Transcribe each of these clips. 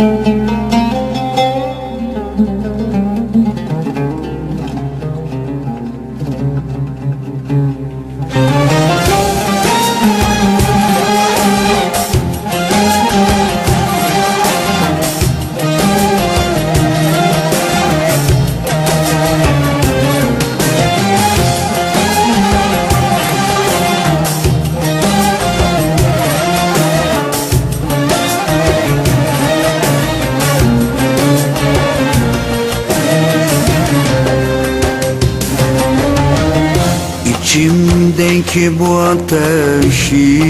Música İçimdeki bu ateşi.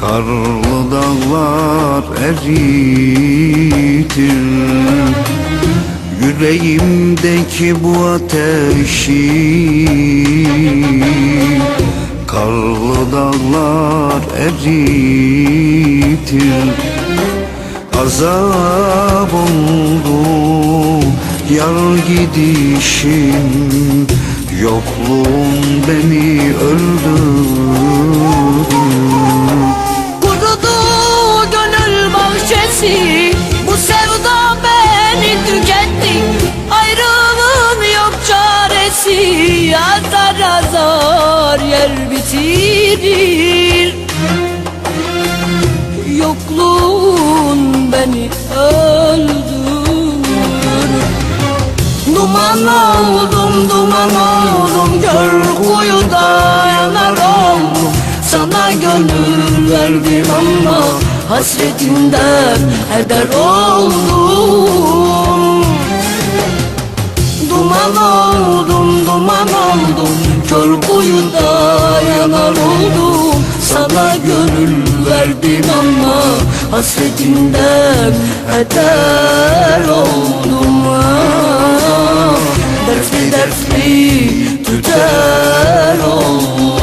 Karlı dağlar eritir. Yüreğimdeki bu ateşi. Karlı dağlar eritir. Azap oldu yar gidişin Yokluğun beni öldürdü Kurudu gönül bahçesi. Bu sevda beni tüketti. Ayrılığın yok çaresi. Azar azar yer bitirir. Yokluğun beni öldürür. Duman oldum, duman oldum Kör kuyuda yanar oldum. Sana gönül verdim ama Hasretinden heder oldum. Duman oldum, duman oldum Kör kuyuda yanar oldum. Sana gönül verdim ama Hasretinden heder oldum. ah. Dertli dertli tüter oldum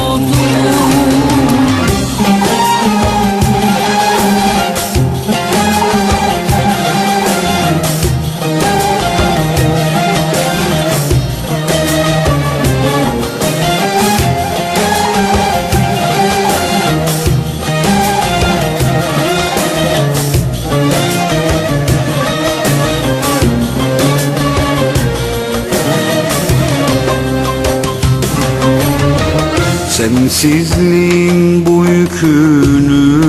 Sensizliğin bu yükünü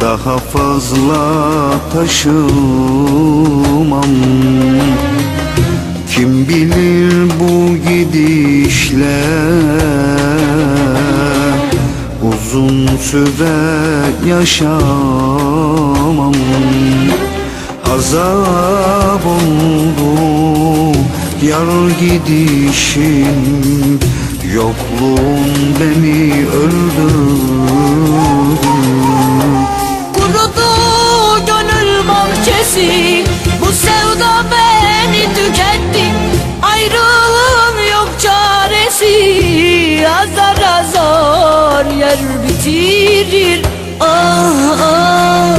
Daha fazla taşımam. Kim bilir bu gidişle Uzun süre yaşamam. Azap oldu yar gidişin Yokluğun beni öldürdü. Kurudu gönül bahçesi Bu sevda beni tüketti. Ayrılığın yok çaresi Azar azar yer bitirir. Ah ah